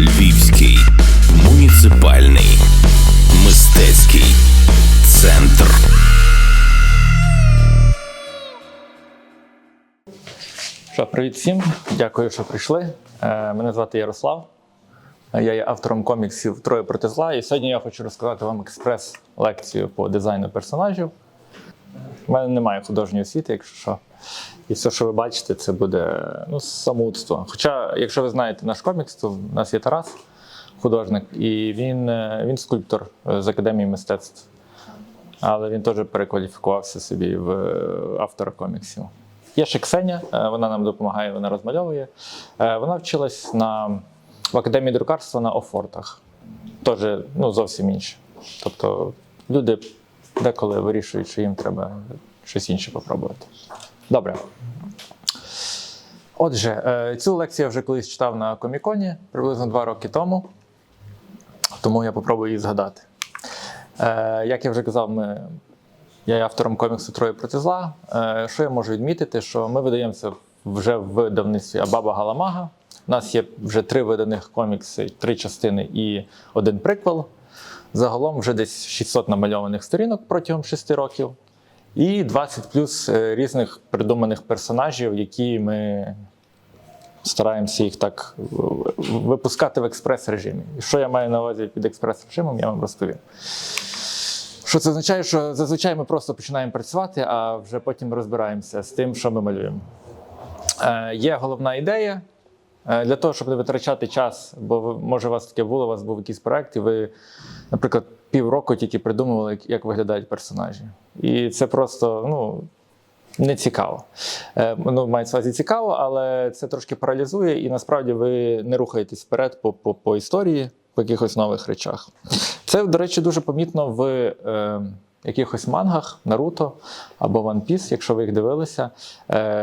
Львівський муніципальний мистецький центр. Що, привіт всім, дякую, що прийшли. Е, Мене звати Ярослав. Я є автором коміксів Троє проти зла. І сьогодні я хочу розказати вам експрес-лекцію по дизайну персонажів. У мене немає художньої освіти, якщо що. І все, що ви бачите, це буде ну, самоудство. Хоча, якщо ви знаєте наш комікс, то в нас є Тарас, художник, і він, е, він скульптор е, з академії мистецтв. Але він теж перекваліфікувався собі в е, автора коміксів. Є ще Ксеня, вона нам допомагає, вона розмальовує. Вона вчилась на, в академії друкарства на Офортах. Теж ну, зовсім інше. Тобто люди деколи вирішують, що їм треба щось інше попробувати. Добре. Отже, е, цю лекцію я вже колись читав на коміконі приблизно два роки тому, тому я попробую її згадати. Е, Як я вже казав, ми, я є автором коміксу Троє проти зла. Е, Що я можу відмітити, що ми видаємося вже в видавництві Абаба Галамага. У нас є вже три виданих комікси, три частини і один приквел. Загалом вже десь 600 намальованих сторінок протягом 6 років. І 20 плюс е, різних придуманих персонажів, які ми стараємося їх так е, випускати в експрес-режимі. Що я маю на увазі під експрес-режимом, я вам розповім. Що це означає, що зазвичай ми просто починаємо працювати, а вже потім розбираємося з тим, що ми малюємо. Е, є головна ідея. Е, Для того, щоб не витрачати час, бо може у вас таке було, у вас був якийсь проект, і ви, наприклад, півроку тільки придумували, як- виглядають персонажі. І це просто ну, не цікаво. Е, Ну, мається увазі цікаво, але це трошки паралізує, і насправді ви не рухаєтесь вперед по, по, по історії, по якихось нових речах. Це, до речі, дуже помітно в е, якихось мангах, Наруто або One Piece, якщо ви їх дивилися.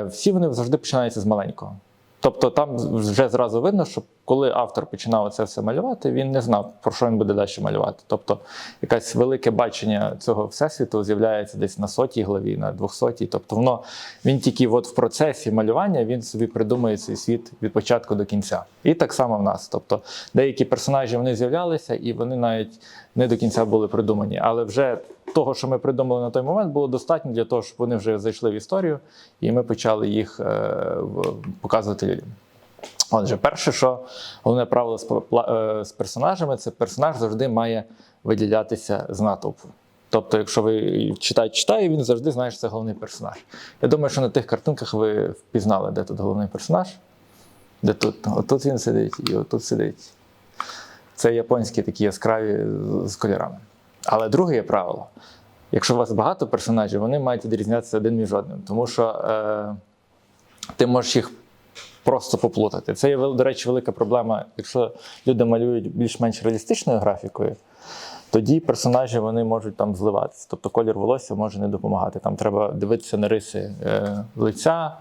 Всі вони завжди починаються з маленького. Тобто там вже зразу видно, що коли автор починав це все малювати, він не знав, про що він буде далі малювати. Тобто, якесь велике бачення цього всесвіту з'являється десь на сотій главі, на двохсотій. Тобто, воно він тільки от в процесі малювання він собі придумує цей світ від початку до кінця. І так само в нас. Тобто, деякі персонажі вони з'являлися, і вони навіть не до кінця були придумані. Але вже того, що ми придумали на той момент, було достатньо для того, щоб вони вже зайшли в історію, і ми почали їх е, показувати людям. Отже, перше, що головне правило е, з персонажами, це персонаж завжди має виділятися з натовпу. Тобто, якщо ви читаєте, читає, він завжди знає, що це головний персонаж. Я думаю, що на тих картинках ви впізнали, де тут головний персонаж, де тут. Отут він сидить і отут сидить. Це японські такі яскраві з кольорами. Але друге є правило. Якщо у вас багато персонажів, вони мають відрізнятися один між одним, тому що е, ти можеш їх просто поплутати. Це є, до речі, велика проблема. Якщо люди малюють більш-менш реалістичною графікою, тоді персонажі вони можуть там зливатися. Тобто колір волосся може не допомагати. Там треба дивитися на риси е, лиця,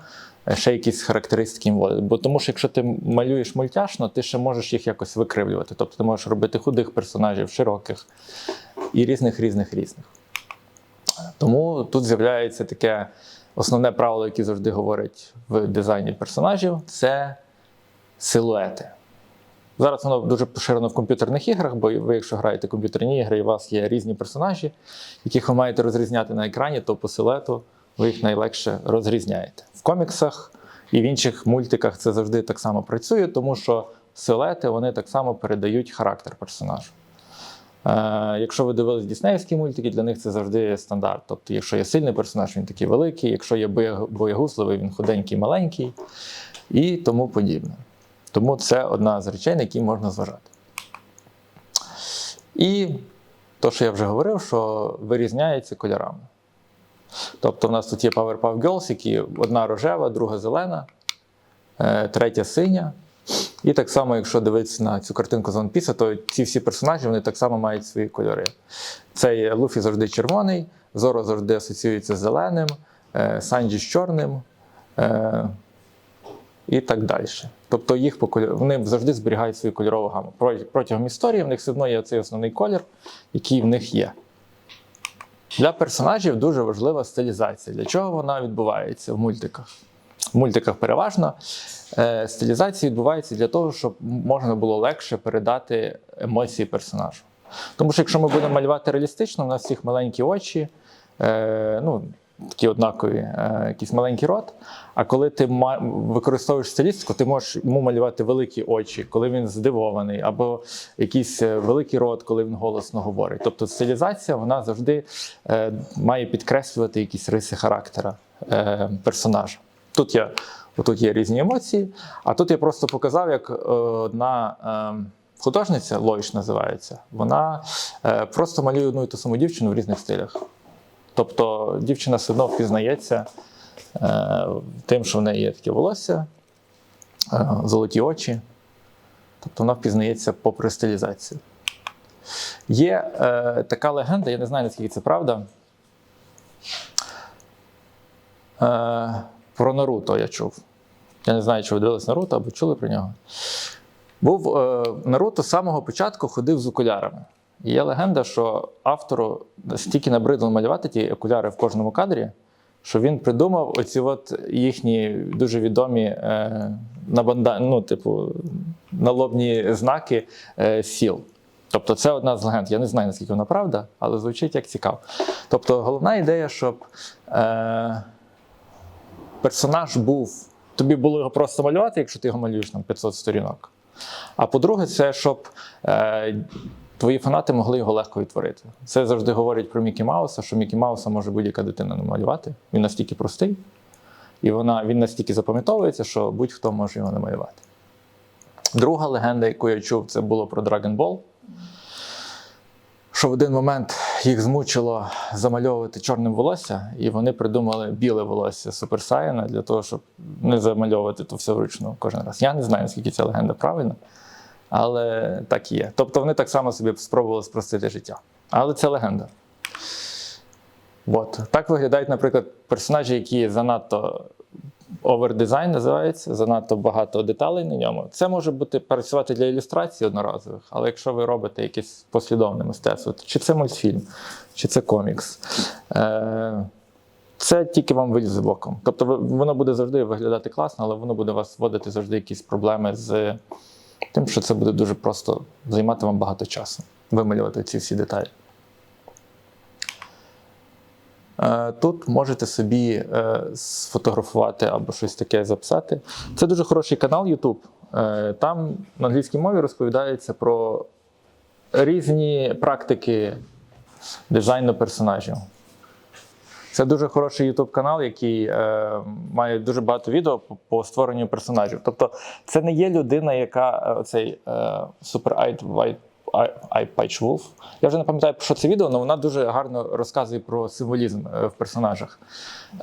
е, ще якісь характеристики. Бо тому що якщо ти малюєш мультяшно, ти ще можеш їх якось викривлювати. Тобто ти можеш робити худих персонажів, широких і різних, різних, різних. Тому тут з'являється таке основне правило, яке завжди говорять в дизайні персонажів це силуети. Зараз воно дуже поширено в комп'ютерних іграх, бо ви, якщо граєте комп'ютерні ігри, і у вас є різні персонажі, яких ви маєте розрізняти на екрані, то по силуету ви їх найлегше розрізняєте. В коміксах і в інших мультиках це завжди так само працює, тому що силуети вони так само передають характер персонажу. Е, якщо ви дивились діснеївські мультики, для них це завжди стандарт. Тобто, якщо є сильний персонаж, він такий великий, якщо є боє- боєгузливий, він худенький, маленький і тому подібне. Тому це одна з речей, на які можна зважати. І то, що я вже говорив, що вирізняється кольорами. Тобто, в нас тут є Powerpuff Girls, які одна рожева, друга зелена, е, третя синя. І так само, якщо дивитися на цю картинку з One Piece, то ці всі персонажі вони так само мають свої кольори. Цей Луфі завжди червоний, Зоро завжди асоціюється з зеленим, е, Санджі з чорним е, і так далі. Тобто їх по вони завжди зберігають свою кольорову гаму. Протягом історії в них все одно є цей основний колір, який в них є. Для персонажів дуже важлива стилізація. Для чого вона відбувається в мультиках? Мультиках переважно, е, стилізація відбувається для того, щоб можна було легше передати емоції персонажу. Тому що якщо ми будемо малювати реалістично, у нас всіх маленькі очі, е, ну, такі однакові, е, якийсь маленький рот. А коли ти використовуєш стилістику, ти можеш йому малювати великі очі, коли він здивований, або якийсь е, великий рот, коли він голосно говорить. Тобто стилізація вона завжди має підкреслювати якісь риси характера персонажа. Тут є, отут є різні емоції, а тут я просто показав, як е, одна. Е, Художниця Лойш називається, вона е, просто малює одну і ту саму дівчину в різних стилях. Тобто дівчина все одно впізнається тим, що в неї є таке волосся, золоті очі. Тобто вона впізнається попри стилізацію. Є е, така легенда, я не знаю, наскільки це правда. Про Наруто я чув. Я не знаю, чи ви дивились Наруто або чули про нього. Був е, Наруто з самого початку ходив з окулярами. І є легенда, що автору стільки набридло малювати ті окуляри в кожному кадрі, що він придумав оці от їхні дуже відомі е, на ну, типу, налобні знаки е, сіл. Тобто це одна з легенд. Я не знаю, наскільки вона правда, але звучить як цікаво. Тобто, головна ідея, щоб е, персонаж був. Тобі було його просто малювати, якщо ти його малюєш на 500 сторінок. А по-друге, це щоб е, твої фанати могли його легко відтворити. Це завжди говорять про Мікі Мауса, що Мікі Мауса може будь-яка дитина намалювати. Він настільки простий, і вона, він настільки запам'ятовується, що будь-хто може його намалювати. Друга легенда, яку я чув, це було про Dragon Ball. Що в один момент їх змучило замальовувати чорним волосся, і вони придумали біле волосся Супер Сайена для того, щоб не замальовувати то все вручну кожен раз. Я не знаю, наскільки ця легенда правильна, але так є. Тобто вони так само собі спробували спростити життя. Але це легенда. От. Так виглядають, наприклад, персонажі, які занадто овердизайн називається, занадто багато деталей на ньому. Це може бути працювати для ілюстрацій одноразових, але якщо ви робите якесь послідовне мистецтво, чи це мультфільм, чи це комікс, е- це тільки вам вилізе боком. Тобто воно буде завжди виглядати класно, але воно буде вас вводити завжди якісь проблеми з тим, що це буде дуже просто займати вам багато часу, вималювати ці всі деталі. Е, Тут можете собі е, сфотографувати або щось таке записати. Це дуже хороший канал YouTube. Е, Там на англійській мові розповідається про різні практики дизайну персонажів. Це дуже хороший YouTube канал, який е, має дуже багато відео по, по створенню персонажів. Тобто, це не є людина, яка е, цей е, Super Eye White Eye Я вже не пам'ятаю, про що це відео, але вона дуже гарно розказує про символізм е, в персонажах.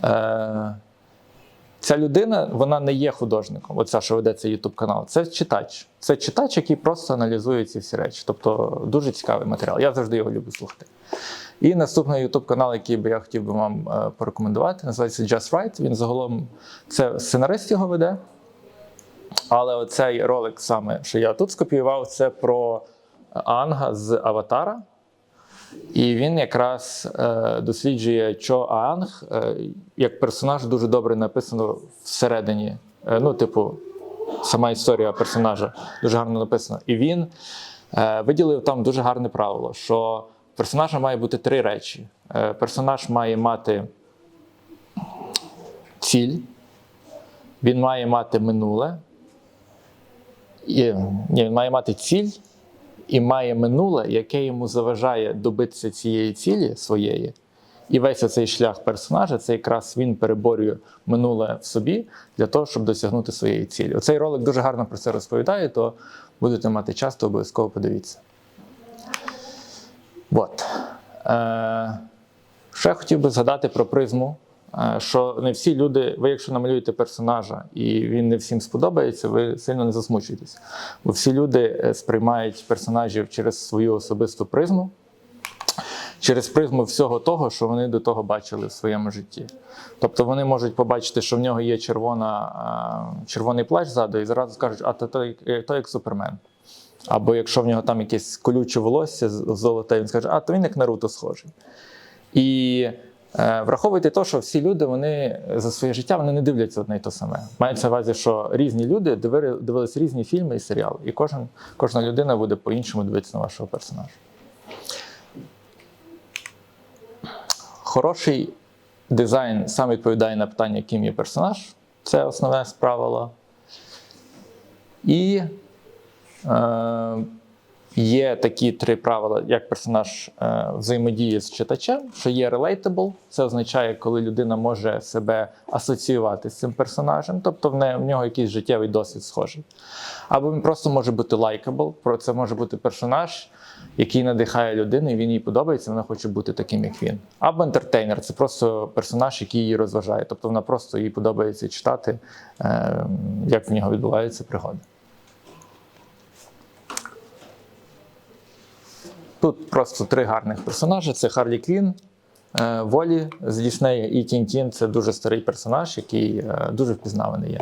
Е, Ця людина вона не є художником, оця, що веде цей YouTube канал. Це читач. Це читач, який просто аналізує ці всі речі. Тобто дуже цікавий матеріал. Я завжди його люблю слухати. І наступний YouTube канал, який би я хотів би вам е, порекомендувати, називається Just Right. Він загалом це сценарист його веде. Але оцей ролик, саме, що я тут скопіював, це про Анга з Аватара. І він якраз е, досліджує, що Аанг е, як персонаж дуже добре написано всередині. Е, ну, типу, сама історія персонажа дуже гарно написана. І він виділив там дуже гарне правило, що персонажа має бути три речі. Персонаж має мати ціль, він має мати минуле. І, ні, він має мати ціль і має минуле, яке йому заважає добитися цієї цілі своєї. І весь цей шлях персонажа це якраз він переборює минуле в собі для того, щоб досягнути своєї цілі. Оцей ролик дуже гарно про це розповідає, то будете мати час, то обов'язково подивіться. От. Е, ще хотів би згадати про призму. Е, Що не всі люди, ви якщо намалюєте персонажа і він не всім сподобається, ви сильно не засмучуєтесь. Бо всі люди е, сприймають персонажів через свою особисту призму, через призму всього того, що вони до того бачили в своєму житті. Тобто вони можуть побачити, що в нього є червона, е, червоний плащ ззаду, і зразу скажуть, а то, то, як- то як супермен. Або якщо в нього там якесь колюче волосся золоте, він скаже, а то він як Наруто схожий. І Враховуйте те, що всі люди вони за своє життя вони не дивляться одне й те саме. Мається на увазі, що різні люди дивили, дивились різні фільми і серіали, і кожен, кожна людина буде по-іншому дивитися на вашого персонажа. Хороший дизайн сам відповідає на питання, ким є персонаж. Це основне з правила. І е, є такі три правила, як персонаж е, взаємодіє з читачем, що є relatable, це означає, коли людина може себе асоціювати з цим персонажем, тобто в, не, в нього якийсь життєвий досвід схожий. Або він просто може бути про це може бути персонаж, який надихає людину, і він їй подобається, вона хоче бути таким, як він. Або entertainer – це просто персонаж, який її розважає. Тобто вона просто їй подобається читати, е, як в нього відбуваються пригоди. Тут просто три гарних персонажі: це Харлі Квін, е, Волі з Діснея і Тінтін це дуже старий персонаж, який е, дуже впізнаваний є.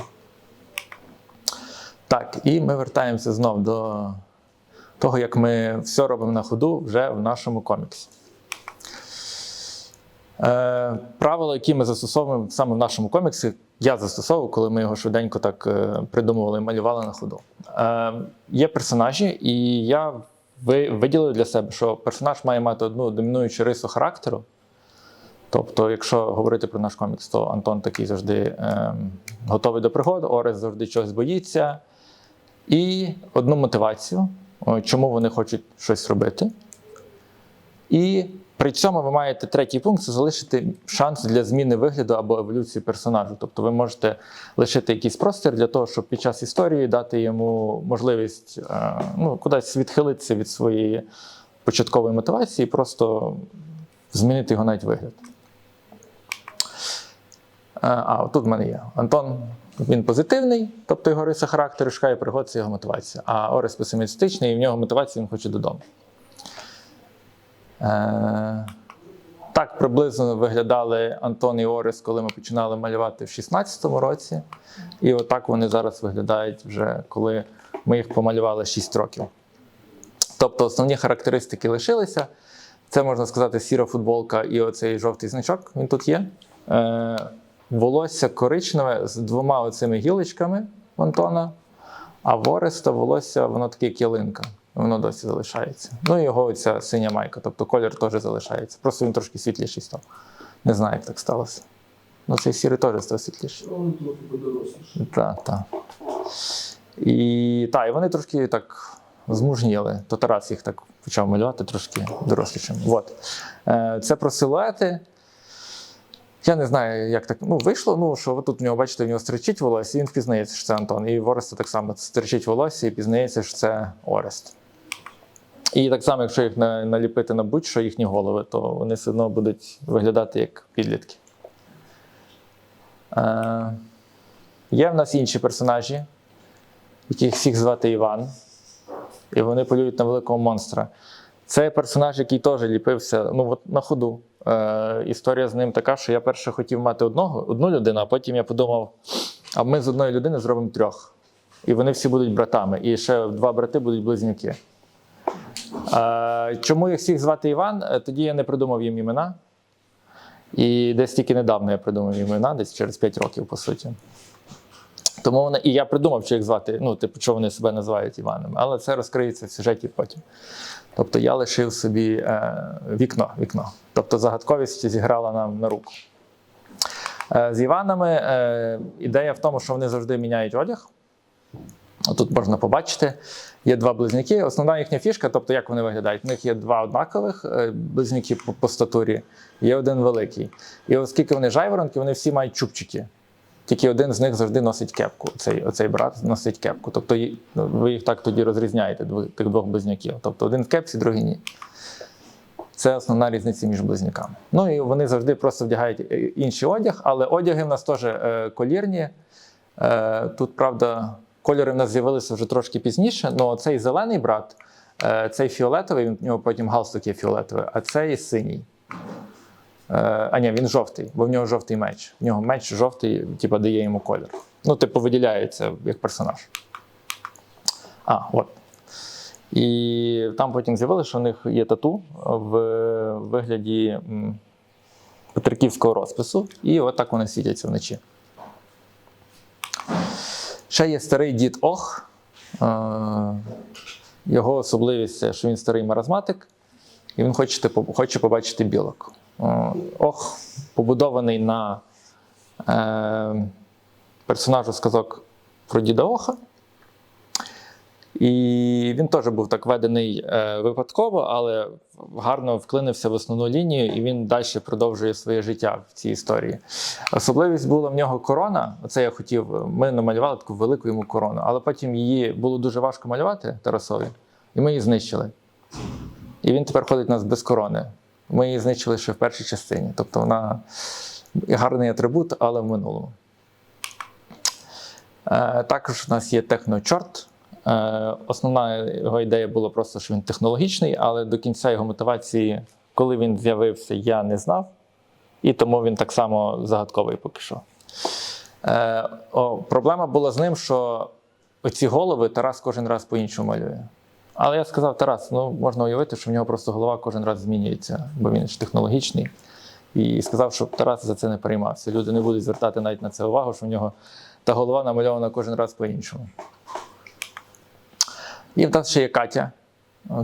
Так, і ми вертаємося знов до того, як ми все робимо на ходу вже в нашому коміксі. Е, правила, які ми застосовуємо саме в нашому коміксі, я застосовував, коли ми його швиденько так е, придумували і малювали на ходу. Е, є персонажі, і я ви- виділили для себе, що персонаж має мати одну домінуючу рису характеру. Тобто, якщо говорити про наш комікс, то Антон такий завжди ем, готовий до пригод, Орес завжди чогось боїться. І одну мотивацію, чому вони хочуть щось робити. І при цьому ви маєте третій пункт це залишити шанс для зміни вигляду або еволюції персонажу. Тобто ви можете лишити якийсь простір для того, щоб під час історії дати йому можливість е, ну, кудись відхилитися від своєї початкової мотивації і просто змінити його навіть вигляд. Е, А, тут в мене є. Антон він позитивний, тобто його риса характеру, шукає пригод, це його мотивація. А Орес песимістичний, і в нього мотивація, він хоче додому. Е, так приблизно виглядали Антон і Орес, коли ми починали малювати в 16-му році. І отак вони зараз виглядають вже, коли ми їх помалювали 6 років. Тобто основні характеристики лишилися. Це можна сказати сіра футболка і оцей жовтий значок. Він тут є. Е, волосся коричневе з двома оцими гілочками Антона, а Ореста волосся, воно таке як ялинка. Воно досі залишається. Ну і його оця синя майка, тобто колір теж залишається. Просто він трошки світліший став. Не знаю, як так сталося. Ну, цей сірий теж став світліший. Он трохи подоросліший. Так, так. І, та, і вони трошки так змужніли. То Тарас їх так почав малювати трошки дорослішими. От. Е, Це про силуети. Я не знаю, як так ну, вийшло. Ну, що ви тут в нього бачите, в нього стричить волосся, і він впізнається, що це Антон. І в Ореста так само стричить волосся і пізнається, що це Орест. І так само, якщо їх наліпити на будь-що їхні голови, то вони все одно будуть виглядати як підлітки. Е, Є в нас інші персонажі, яких всіх звати Іван, і вони полюють на великого монстра. Це персонаж, який теж ліпився ну, от на ходу. Е, історія з ним така, що я перше хотів мати одного, одну людину, а потім я подумав: а ми з одної людини зробимо трьох. І вони всі будуть братами. І ще два брати будуть близнюки. Чому їх всіх звати Іван? Е, Тоді я не придумав їм імена. І десь тільки недавно я придумав імена, десь через 5 років, по суті. Тому вони, і я придумав, що їх звати, ну, типу, що вони себе називають Іванами, але це розкриється в сюжеті потім. Тобто я лишив собі е, вікно, вікно. Тобто загадковість зіграла нам на руку. Е, з Іванами е, ідея в тому, що вони завжди міняють одяг. Тут можна побачити. Є два близнюки. Основна їхня фішка, тобто як вони виглядають. В них є два однакових е, близнюки по, по статурі, є один великий. І оскільки вони жайворонки, вони всі мають чубчики. Тільки один з них завжди носить кепку. Цей, оцей брат носить кепку. Тобто ну, ви їх так тоді розрізняєте, тих двох близнюків. Тобто один в кепсі, другий ні. Це основна різниця між близнюками. Ну і вони завжди просто вдягають е, інший одяг, але одяги в нас теж е, колірні. Тут, правда, кольори в нас з'явилися вже трошки пізніше, але цей зелений брат, е, цей фіолетовий, в нього потім галстук є фіолетовий, а цей синій. Е, А ні, він жовтий, бо в нього жовтий меч. В нього меч жовтий, типу, дає йому колір. Ну, типу, виділяється як персонаж. А, от. І там потім з'явилося, що у них є тату в вигляді петриківського розпису, і от вони світяться вночі. Ще є старий дід Ох. Його особливість що він старий маразматик, і він хоче, хоче побачити білок. Ох побудований на е, персонажу сказок про діда Оха. І він теж був так ведений е, випадково, але гарно вклинився в основну лінію, і він далі продовжує своє життя в цій історії. Особливість була в нього корона. Оце я хотів. Ми намалювали таку велику йому корону, але потім її було дуже важко малювати Тарасові, і ми її знищили. І він тепер ходить у нас без корони. Ми її знищили ще в першій частині. Тобто вона гарний атрибут, але в минулому. Е, Також у нас є техночорт. Е, Основна його ідея була просто, що він технологічний, але до кінця його мотивації, коли він з'явився, я не знав. І тому він так само загадковий поки що. Е, о, Проблема була з ним, що оці голови Тарас кожен раз по-іншому малює. Але я сказав, Тарас, ну можна уявити, що в нього просто голова кожен раз змінюється, бо він ж технологічний. І сказав, щоб Тарас за це не переймався. Люди не будуть звертати навіть на це увагу, що в нього та голова намальована кожен раз по-іншому. І в нас ще є Катя.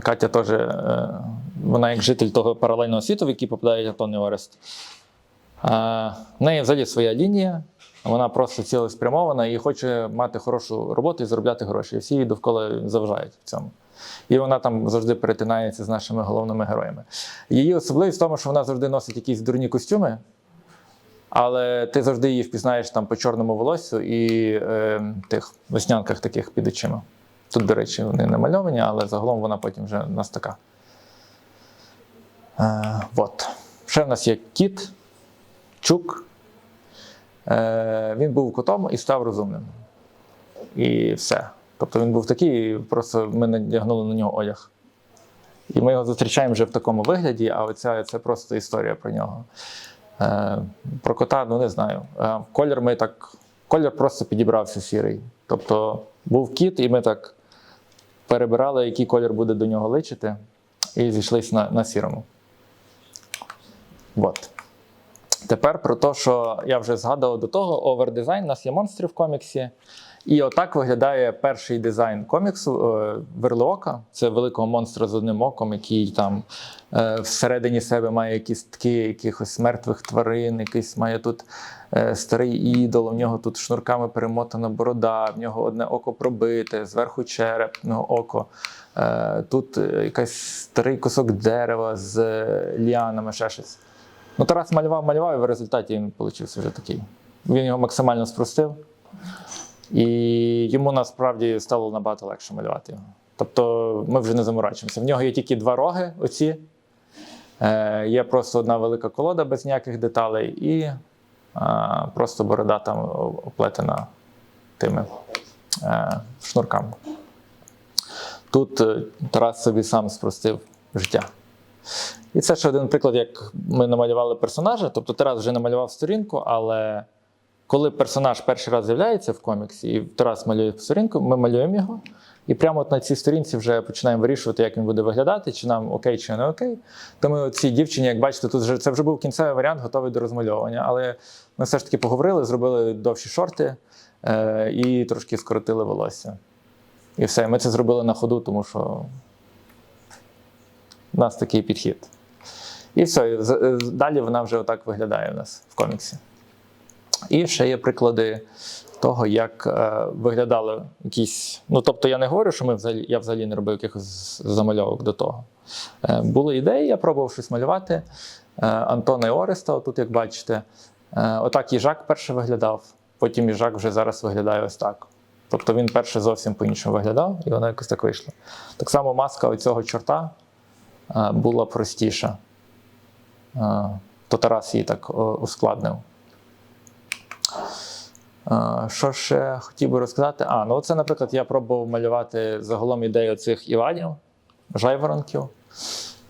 Катя теж, е, вона як житель того паралельного світу, в який попадає Антоний Орест. В неї взагалі своя лінія, вона просто цілеспрямована і хоче мати хорошу роботу і заробляти гроші. Всі її довкола заважають в цьому. І вона там завжди перетинається з нашими головними героями. Її особливість в тому, що вона завжди носить якісь дурні костюми, але ти завжди її впізнаєш там по чорному волоссю і е, тих веснянках таких під очима. Тут, до речі, вони намальовані, але загалом вона потім вже у нас така. Е, от. Ще в нас є кіт, чук. Е, він був котом і став розумним. І все. Тобто він був такий, просто ми надягнули на нього одяг. І ми його зустрічаємо вже в такому вигляді, а оця це просто історія про нього. Е, про кота, ну не знаю. Е, колір ми так. Колір просто підібрався сірий. Тобто був кіт, і ми так перебирали, який колір буде до нього личити, і зійшлися на, на сірому. От. Тепер про те, що я вже згадував до того, овердизайн. У нас є монстри в коміксі. І отак виглядає перший дизайн коміксу е, Верлоока. Це великого монстра з одним оком, який там е, всередині себе має кістки якихось мертвих тварин, якийсь має тут е, старий ідол, у нього тут шнурками перемотана борода, в нього одне око пробите, зверху череп, око. Тут якийсь старий кусок дерева з ліанами, ще щось. Ну, Тарас малював, малював, і в результаті він вийшов вже такий. Він його максимально спростив. І йому насправді стало набагато легше малювати його. Тобто ми вже не заморачуємося. В нього є тільки два роги, оці. Е, є просто одна велика колода без ніяких деталей, і е, просто борода там оплетена тими е, шнурками. Тут е, Тарас собі сам спростив життя. І це ще один приклад, як ми намалювали персонажа. Тобто Тарас вже намалював сторінку, але коли персонаж перший раз з'являється в коміксі, і Тарас малює сторінку, ми малюємо його. І прямо от на цій сторінці вже починаємо вирішувати, як він буде виглядати, чи нам окей, чи не окей. Тому цій дівчині, як бачите, тут вже це вже був кінцевий варіант, готовий до розмальовування. Але ми все ж таки поговорили, зробили довші шорти е- і трошки скоротили волосся. І все. Ми це зробили на ходу, тому що у нас такий підхід. І все, е, далі вона вже отак виглядає у нас в коміксі. І ще є приклади того, як е, виглядали якісь. Ну, тобто, я не говорю, що ми взагалі, я взагалі не робив якихось замальовок до того. Е, були ідеї, я пробував щось малювати. Е, Антона і Ореста, тут, як бачите. Е, отак їжак перше виглядав, потім їжак вже зараз виглядає ось так. Тобто він перше зовсім по-іншому виглядав, і воно якось так вийшло. Так само маска оцього чорта е, була простіша. Е, То Тарас її так ускладнив. Що ще хотів би розказати? А, ну це, наприклад, я пробував малювати загалом ідею цих іванів, жайворонків.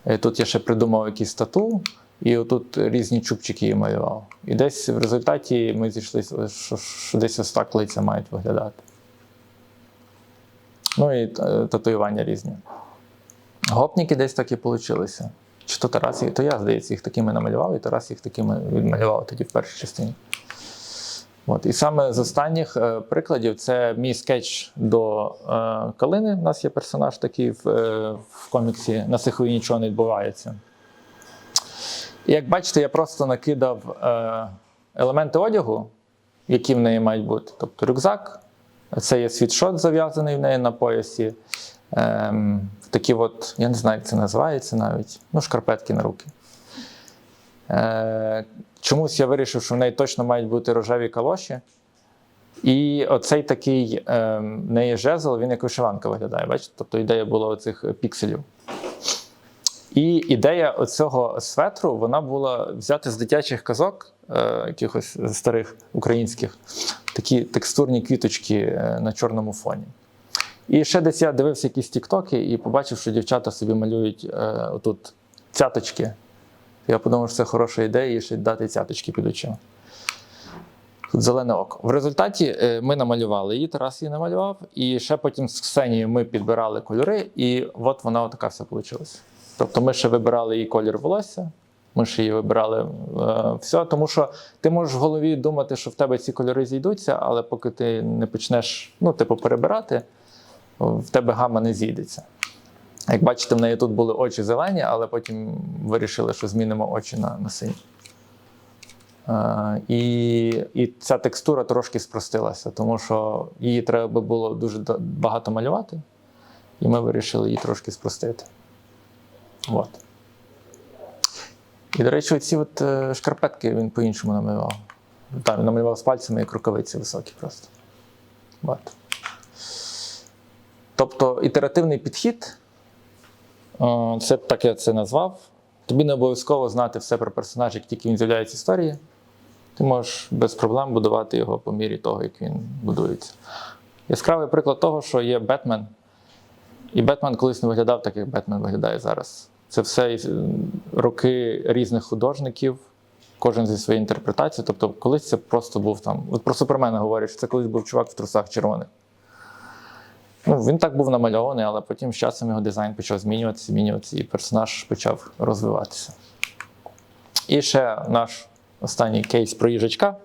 Е, Тут я ще придумав якісь стату, і отут різні чубчики її малював. І десь в результаті ми зійшлися, що, що десь ось так лиця мають виглядати. Ну і е, татуювання різні. Гопніки десь так і вийшли. Чи то Тарас, то я, здається, їх такими намалював, і Тарас їх такими відмалював тоді в першій частині. От. І саме з останніх е, прикладів це мій скетч до е, Калини. У нас є персонаж такий в, е, в коміксі На Сихові нічого не відбувається. І як бачите, я просто накидав е, елементи одягу, які в неї мають бути. Тобто рюкзак, це є світшот зав'язаний в неї на поясі. Ем, такі от, я не знаю, як це називається навіть. Ну, шкарпетки на руки. Е, чомусь я вирішив, що в неї точно мають бути рожеві калоші. І оцей такий е, неї жезл, він як вишиванка виглядає. Бачите? Тобто ідея була оцих пікселів. І ідея оцього светру вона була взяти з дитячих казок, е, якихось старих українських, такі текстурні квіточки е, на чорному фоні. І ще десь я дивився якісь тіктоки і побачив, що дівчата собі малюють е, отут цяточки. Я подумав, що це хороша ідея, і ще дати цяточки під очима. Зелене око. В результаті е, ми намалювали її, Тарас її намалював, і ще потім з Ксенією ми підбирали кольори, і от вона отака вся вийшла. Тобто ми ще вибирали її колір волосся, ми ще її вибирали е, все, тому що ти можеш в голові думати, що в тебе ці кольори зійдуться, але поки ти не почнеш ну, типу, перебирати, в тебе гама не зійдеться. Як бачите, в неї тут були очі зелені, але потім вирішили, що змінимо очі на, на сині. Е, і, і ця текстура трошки спростилася, тому що її треба було дуже багато малювати, і ми вирішили її трошки спростити. От. І, до речі, оці от, е, шкарпетки він по-іншому намалював. Там він намалював з пальцями як рукавиці високі просто. От. Тобто ітеративний підхід, це так я це назвав. Тобі не обов'язково знати все про персонаж, як тільки він з'являється в історії. Ти можеш без проблем будувати його по мірі того, як він будується. Яскравий приклад того, що є Бетмен, і Бетмен колись не виглядав так, як Бетмен виглядає зараз. Це все із- роки різних художників, кожен зі своєю інтерпретацією. Тобто, колись це просто був там. От про Супермена говорять, що це колись був чувак в трусах червоних. Ну, він так був намальований, але потім з часом його дизайн почав змінюватися, змінюватися, і персонаж почав розвиватися. І ще наш останній кейс про їжачка.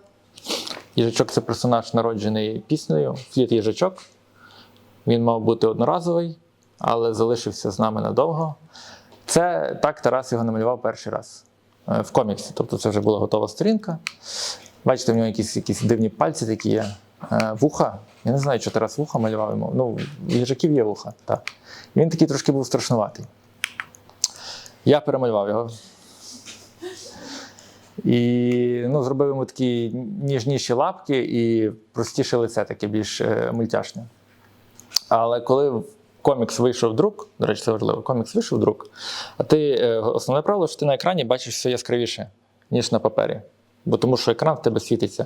Їжачок це персонаж, народжений піснею, фліт їжачок. Він мав бути одноразовий, але залишився з нами надовго. Це так Тарас його намалював перший раз е, в коміксі. Тобто це вже була готова сторінка. Бачите, в нього якісь, якісь дивні пальці такі є. Е, Вуха. Я не знаю, що Тарас вуха малював йому. Ну, в їжаків є вуха, так. І він такий трошки був страшнуватий. Я перемалював його. І ну, зробив йому такі ніжніші лапки і простіше лице, таке більш е, мультяшне. Але коли комікс вийшов друк, до речі, це важливо, комікс вийшов друк, а ти е, основне правило, що ти на екрані бачиш все яскравіше, ніж на папері. Бо тому що екран в тебе світиться.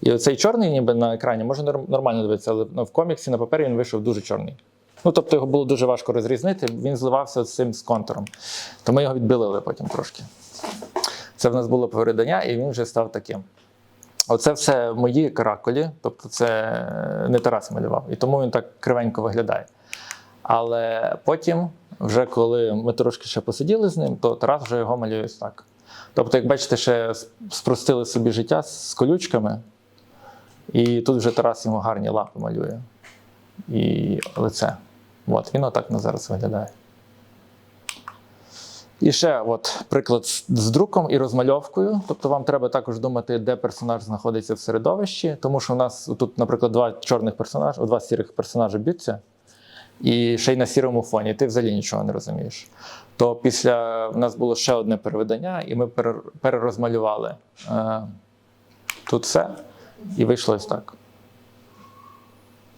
І оцей чорний, ніби на екрані, може нормально дивитися, але ну, в коміксі на папері він вийшов дуже чорний. Ну, тобто його було дуже важко розрізнити, він зливався з цим з контуром. То ми його відбілили потім трошки. Це в нас було передання, і він вже став таким. Оце все мої каракулі, тобто це не Тарас малював, і тому він так кривенько виглядає. Але потім, вже коли ми трошки ще посиділи з ним, то Тарас вже його малює так. Тобто, як бачите, ще спростили собі життя з колючками, і тут вже Тарас йому гарні лапи малює. І лице. От, він отак на зараз виглядає. І ще от приклад з, друком і розмальовкою. Тобто вам треба також думати, де персонаж знаходиться в середовищі, тому що у нас тут, наприклад, два чорних персонажі, два сірих персонажі б'ються, і ще й на сірому фоні, ти взагалі нічого не розумієш. То після в нас було ще одне переведення, і ми перер- перерозмалювали е, тут все, і вийшло ось так.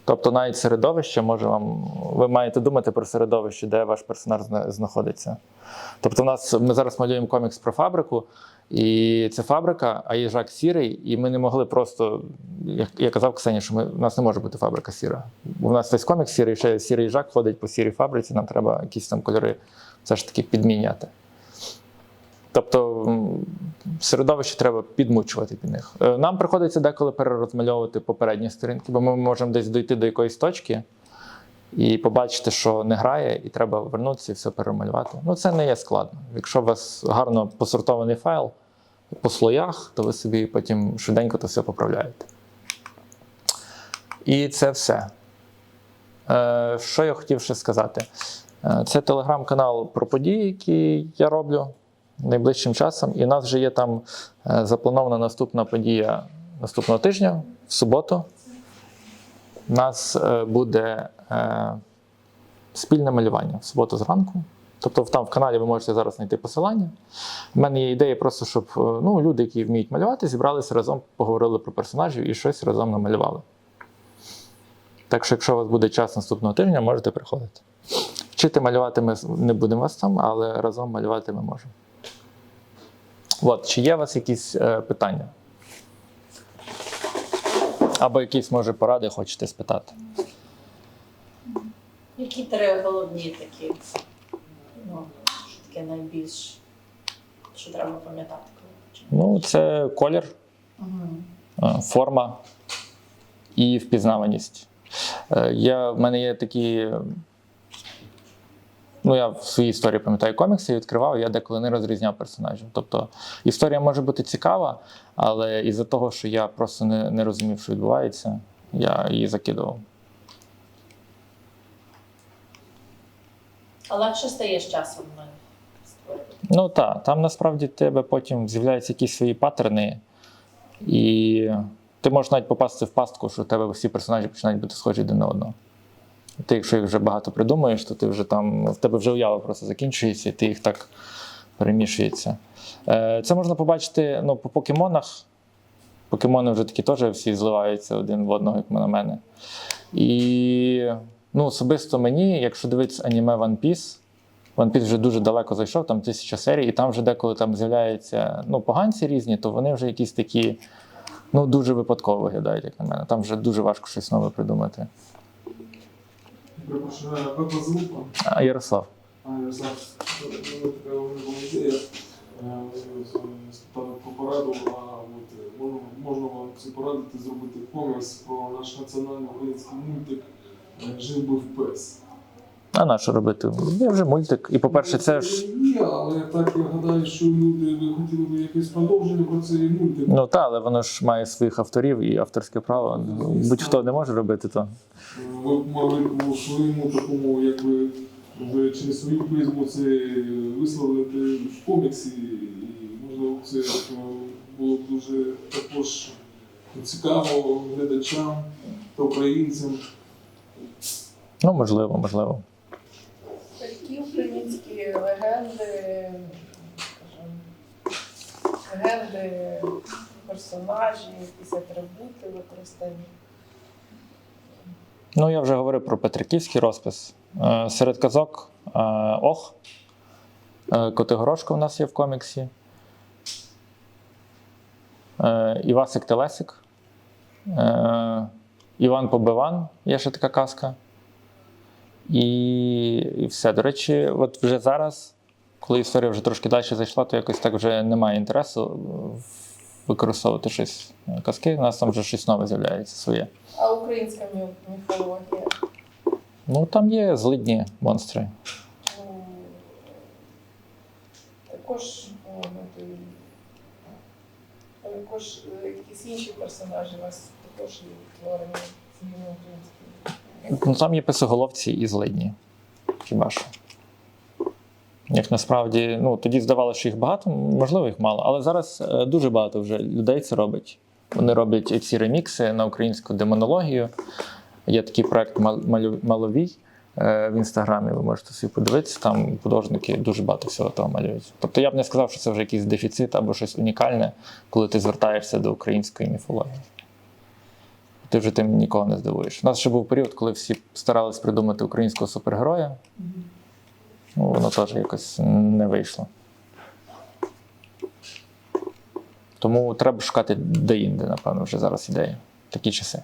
Тобто навіть середовище може вам. Ви маєте думати про середовище, де ваш персонаж знаходиться. Тобто, в нас ми зараз малюємо комікс про фабрику, і це фабрика, а їжак сірий, і ми не могли просто, як я казав Ксені, що ми, у нас не може бути фабрика сіра. У нас весь комікс сірий, ще сірий їжак ходить по сірій фабриці, нам треба якісь там кольори все ж таки підміняти. Тобто середовище треба підмучувати під них. Е, Нам приходиться деколи перерозмальовувати попередні сторінки, бо ми можемо десь дойти до якоїсь точки, і побачите, що не грає, і треба вернутися і все перемалювати. Ну, це не є складно. Якщо у вас гарно посортований файл по слоях, то ви собі потім швиденько то все поправляєте. І це все. Е, що я хотів ще сказати? Е, Це телеграм-канал про події, які я роблю найближчим часом. І у нас вже є там е, запланована наступна подія наступного тижня, в суботу. У нас е, буде е, спільне малювання в суботу зранку. Тобто там в каналі ви можете зараз знайти посилання. У мене є ідея просто, щоб ну, люди, які вміють малювати, зібралися разом, поговорили про персонажів і щось разом намалювали. Так що, якщо у вас буде час наступного тижня, можете приходити. Вчити малювати ми не будемо вас там, але разом малювати ми можемо. От, чи є у вас якісь е, питання? Або якісь, може, поради хочете спитати? Які три головні такі, ну, що таке найбільш, що треба пам'ятати, коли? Ну, це колір, е, форма і впізнаваність. Е, Я, в мене є такі. Ну, я в своїй історії пам'ятаю комікси, відкривав, я деколи не розрізняв персонажів. Тобто історія може бути цікава, але із-за того, що я просто не, не розумів, що відбувається, я її закидував. А легше стає з часом ми створювати. Ну так, там насправді в тебе потім з'являються якісь свої паттерни, і ти можеш навіть попасти в пастку, що у тебе всі персонажі починають бути схожі один на одного. Ти, якщо їх вже багато придумаєш, то ти вже там, в тебе вже уява просто закінчується, і ти їх так перемішується. Е, Це можна побачити ну, по покемонах. Покемони вже такі теж всі зливаються один в одного, як на мене. І ну, особисто мені, якщо дивитися аніме One Piece, One Piece вже дуже далеко зайшов, там тисяча серій, і там вже деколи там з'являються ну, поганці різні, то вони вже якісь такі ну, дуже випадково виглядають, як на мене. Там вже дуже важко щось нове придумати. А Ярослав. А, Ярослав, ну, така у мене ідея е, а от е, можна, вам це порадити зробити комікс про наш національний український мультик е, Жив був пес. А на що робити? Є вже мультик. І, по-перше, це ж. Є, але так я гадаю, що люди хотіли б якесь продовження про цей мультик. Ну так, але воно ж має своїх авторів і авторське право. Будь-хто не може робити то. Ви б б у своєму такому, якби вже через свою призму це висловити в коміксі, і можливо це е, було б дуже також цікаво глядачам та українцям. Ну, можливо, можливо. Легенди, легенди, персонажі, якісь атрибути використані. Ну, я вже говорив про Петриківський розпис. Е, Серед казок е, Ох. Е, Котигорошко у нас є в коміксі. Івасик Телесик. Іван Побиван, є ще така казка. І, і все. До речі, от вже зараз, коли історія вже трошки далі зайшла, то якось так вже немає інтересу е, використовувати щось е, казки. У нас там вже щось нове з'являється своє. А українська міфологія. Ну, там є злидні монстри. Також, ну, й- також е, якісь інші персонажі у вас також є творені згідно української. Ну, там є писоголовці і злидні. Хіба що. Як насправді, ну тоді здавалося, що їх багато, можливо, їх мало. Але зараз е, дуже багато вже людей це робить. Вони роблять ці ремікси на українську демонологію. Є такий проект Маловій е, в інстаграмі. Ви можете собі подивитися. Там художники дуже багато всього того малюють. Тобто я б не сказав, що це вже якийсь дефіцит або щось унікальне, коли ти звертаєшся до української міфології. Ти вже тим нікого не здивуєш. У нас ще був період, коли всі старались придумати українського супергероя. Ну, воно теж якось не вийшло. Тому треба шукати де-інде, напевно, вже зараз ідеї. Такі часи.